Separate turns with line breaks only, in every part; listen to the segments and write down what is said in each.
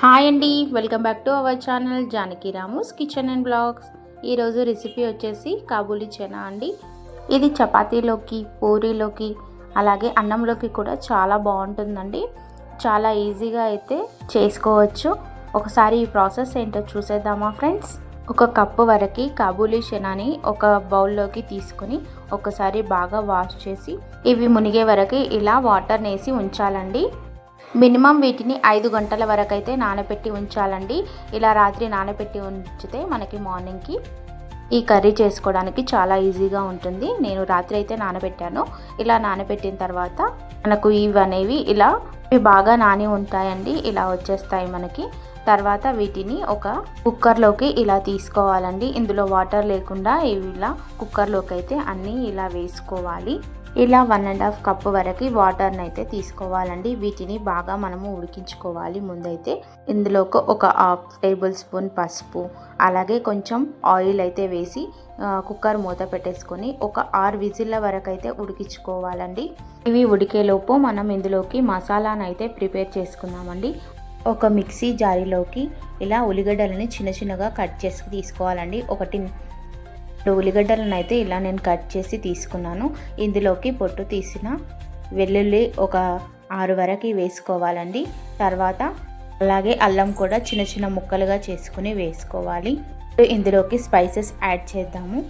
Hi అండి welcome back to our channel Janaki Ramu's kitchen and vlogs. ఈరోజు recipe వచ్చేసి కాబూలీ చెనా అండి. ఇది చపాతీలోకి పూరీలోకి అలాగే అన్నంలోకి కూడా చాలా బాగుంటుందండి. చాలా ఈజీగా అయితే చేసుకోవచ్చు. ఒకసారి ఈ ప్రాసెస్ ఏంటో చూసేద్దామా ఫ్రెండ్స్? ఒక కప్పు వరకు కాబూలీ శనాని ఒక బౌల్లోకి తీసుకొని ఒకసారి బాగా వాష్ చేసి ఇవి మునిగే వరకు ఇలా వాటర్ వేసి ఉంచాలండి. మినిమం వీటిని ఐదు గంటల వరకు అయితే నానబెట్టి ఉంచాలండి. ఇలా రాత్రి నానబెట్టి ఉంచితే మనకి మార్నింగ్కి ఈ కర్రీ చేసుకోవడానికి చాలా ఈజీగా ఉంటుంది. నేను రాత్రి అయితే నానబెట్టాను. ఇలా నానబెట్టిన తర్వాత మనకు ఇవి అనేవి ఇలా బాగా నాని ఉంటాయండి. ఇలా వచ్చేస్తాయి మనకి. తర్వాత వీటిని ఒక కుక్కర్లోకి ఇలా తీసుకోవాలండి. ఇందులో వాటర్ లేకుండా ఇవి ఇలా కుక్కర్లోకి అయితే అన్నీ ఇలా వేసుకోవాలి. ఇలా వన్ అండ్ హాఫ్ కప్ వరకు వాటర్ని అయితే తీసుకోవాలండి. వీటిని బాగా మనము ఉడికించుకోవాలి ముందైతే. ఇందులోకి ఒక హాఫ్ టేబుల్ స్పూన్ పసుపు అలాగే కొంచెం ఆయిల్ అయితే వేసి కుక్కర్ మూత పెట్టేసుకొని ఒక ఆరు విజిల్ల వరకు అయితే ఉడికించుకోవాలండి. ఇవి ఉడికేలోపు మనం ఇందులోకి మసాలాను అయితే ప్రిపేర్ చేసుకుందామండి. ఒక మిక్సీ జారీలోకి ఇలా ఉల్లిగడ్డలని చిన్న చిన్నగా కట్ చేసి తీసుకోవాలండి. ఒకటి ఉల్లిగడ్డలను అయితే ఇలా నేను కట్ చేసి తీసుకున్నాను. ఇందులోకి పొట్టు తీసిన వెల్లుల్లి ఒక ఆరు వరకు వేసుకోవాలండి. తర్వాత అలాగే అల్లం కూడా చిన్న చిన్న ముక్కలుగా చేసుకుని వేసుకోవాలి. ఇందులోకి స్పైసెస్ యాడ్ చేద్దాము.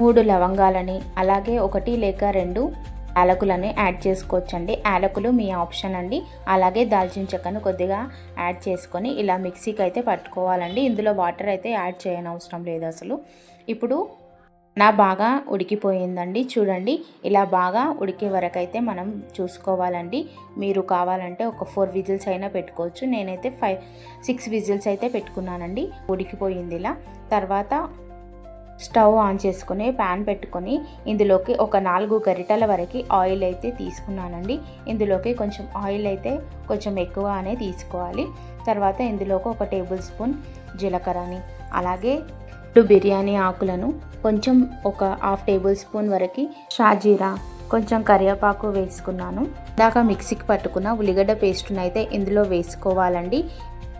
మూడు లవంగాలని అలాగే ఒకటి లేక రెండు యాలకులని యాడ్ చేసుకోవచ్చండి. యాలకులు మీ ఆప్షన్ అండి. అలాగే దాల్చిన చెక్కను కొద్దిగా యాడ్ చేసుకొని ఇలా మిక్సీకి అయితే పట్టుకోవాలండి. ఇందులో వాటర్ అయితే యాడ్ చేయనవసరం లేదు అసలు. ఇప్పుడు నా బాగా ఉడికిపోయిందండి. చూడండి ఇలా బాగా ఉడికే వరకు అయితే మనం చూసుకోవాలండి. మీరు కావాలంటే ఒక ఫోర్ విజిల్స్ అయినా పెట్టుకోవచ్చు. నేనైతే ఫైవ్ సిక్స్ విజిల్స్ అయితే పెట్టుకున్నానండి. ఉడికిపోయింది ఇలా. తర్వాత స్టవ్ ఆన్ చేసుకుని ప్యాన్ పెట్టుకొని ఇందులోకి ఒక నాలుగు గరిటల వరకు ఆయిల్ అయితే తీసుకున్నానండి. ఇందులోకి కొంచెం ఆయిల్ అయితే కొంచెం ఎక్కువగానే తీసుకోవాలి. తర్వాత ఇందులోకి ఒక టేబుల్ స్పూన్ జీలకర్రని అలాగే బిర్యానీ ఆకులను కొంచెం ఒక హాఫ్ టేబుల్ స్పూన్ వరకు షాజీరా కొంచెం కరివేపాకు వేసుకున్నాను. దాకా మిక్సీకి పట్టుకున్న ఉల్లిగడ్డ పేస్ట్ను అయితే ఇందులో వేసుకోవాలండి.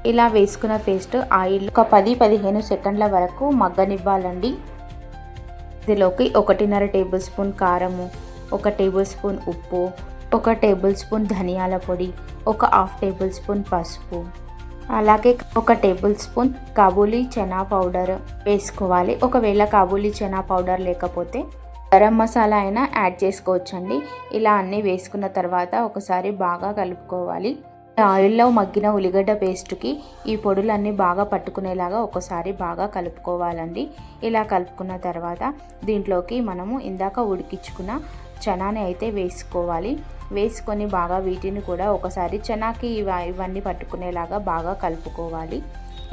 ఇలా వేసుకున్న పేస్ట్ ఆయిల్ ఒక పది పదిహేను సెకండ్ల వరకు మగ్గనివ్వాలండి. ఇందులోకి ఒకటిన్నర టేబుల్ స్పూన్ కారము ఒక టేబుల్ స్పూన్ ఉప్పు ఒక టేబుల్ స్పూన్ ధనియాల పొడి ఒక హాఫ్ టేబుల్ స్పూన్ పసుపు. అలాగే ఒక tablespoon kabuli chana powder వేసుకోవాలి. ఒకవేళ కాబూలీ చనా పౌడర్ లేకపోతే గరం మసాలా అయినా యాడ్ చేసుకోవచ్చండి. ఇలా అన్నీ వేసుకున్న తర్వాత ఒకసారి బాగా కలుపుకోవాలి. ఆయిల్లో మగ్గిన ఉల్లిగడ్డ పేస్ట్కి ఈ పొడులన్నీ బాగా పట్టుకునేలాగా ఒకసారి బాగా కలుపుకోవాలండి. ఇలా కలుపుకున్న తర్వాత దీంట్లోకి మనము ఇందాక ఉడికించుకున్న చనాని అయితే వేసుకోవాలి. వేసుకొని బాగా వీటిని కూడా ఒకసారి చనాకి ఇవన్నీ పట్టుకునేలాగా బాగా కలుపుకోవాలి.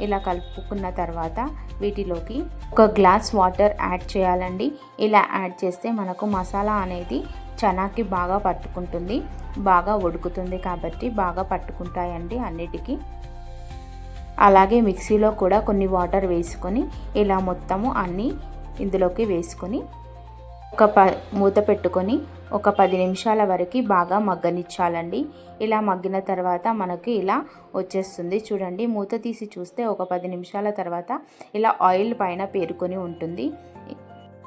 ఇలా కలుపుకున్న తర్వాత వీటిలోకి ఒక గ్లాస్ వాటర్ యాడ్ చేయాలండి. ఇలా యాడ్ చేస్తే మనకు మసాలా అనేది చనాకి బాగా పట్టుకుంటుంది. బాగా ఉడుకుతుంది కాబట్టి బాగా పట్టుకుంటాయండి అన్నిటికీ. అలాగే మిక్సీలో కూడా కొన్ని వాటర్ వేసుకొని ఇలా మొత్తము అన్నీ ఇందులోకి వేసుకొని ఒక ప మూత పెట్టుకొని ఒక పది నిమిషాల వరకు బాగా మగ్గనిచ్చాలండి. ఇలా మగ్గిన తర్వాత మనకి ఇలా వచ్చేస్తుంది. చూడండి మూత తీసి చూస్తే ఒక పది నిమిషాల తర్వాత ఇలా ఆయిల్ పైన పేరుకొని ఉంటుంది.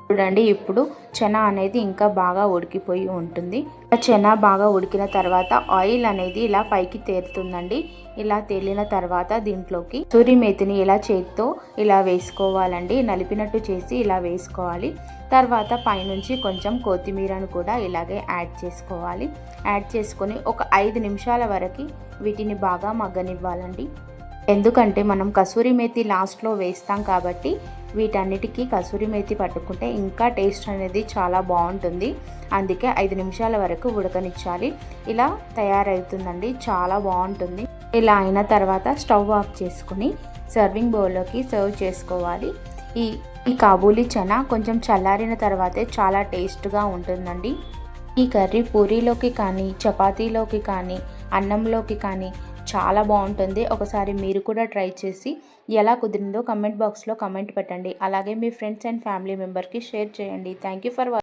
చూడండి ఇప్పుడు చెన అనేది ఇంకా బాగా ఉడికిపోయి ఉంటుంది. చెన బాగా ఉడికిన తర్వాత ఆయిల్ అనేది ఇలా పైకి తేలుతుందండి. ఇలా తేలిన తర్వాత దీంట్లోకి సూరి మేతిని ఇలా చేతితో ఇలా వేసుకోవాలండి. నలిపినట్టు చేసి ఇలా వేసుకోవాలి. తర్వాత పైనుంచి కొంచెం కొత్తిమీరను కూడా ఇలాగే యాడ్ చేసుకోవాలి. యాడ్ చేసుకొని ఒక ఐదు నిమిషాల వరకు వీటిని బాగా మగ్గనివ్వాలండి. ఎందుకంటే మనం కసూరి మేతి లాస్ట్లో వేస్తాం కాబట్టి వీటన్నిటికీ కసూరి మేతి పట్టుకుంటే ఇంకా టేస్ట్ అనేది చాలా బాగుంటుంది. అందుకే ఐదు నిమిషాల వరకు ఉడకనిచ్చాలి. ఇలా తయారవుతుందండి. చాలా బాగుంటుంది. ఇలా అయిన తర్వాత స్టవ్ ఆఫ్ చేసుకుని సర్వింగ్ బౌల్లోకి సర్వ్ చేసుకోవాలి. ఈ ఈ కాబూలీ చనా కొంచెం చల్లారిన తర్వాతే చాలా టేస్ట్గా ఉంటుందండి. ఈ కర్రీ పూరీలోకి కానీ చపాతీలోకి కానీ అన్నంలోకి కానీ చాలా బాగుంటుంది. ఒకసారి మీరు కూడా ట్రై చేసి ఎలా కుదిరిందో కమెంట్ బాక్స్లో కమెంట్ పెట్టండి. అలాగే మీ ఫ్రెండ్స్ అండ్ ఫ్యామిలీ మెంబర్కి షేర్ చేయండి. Thank you for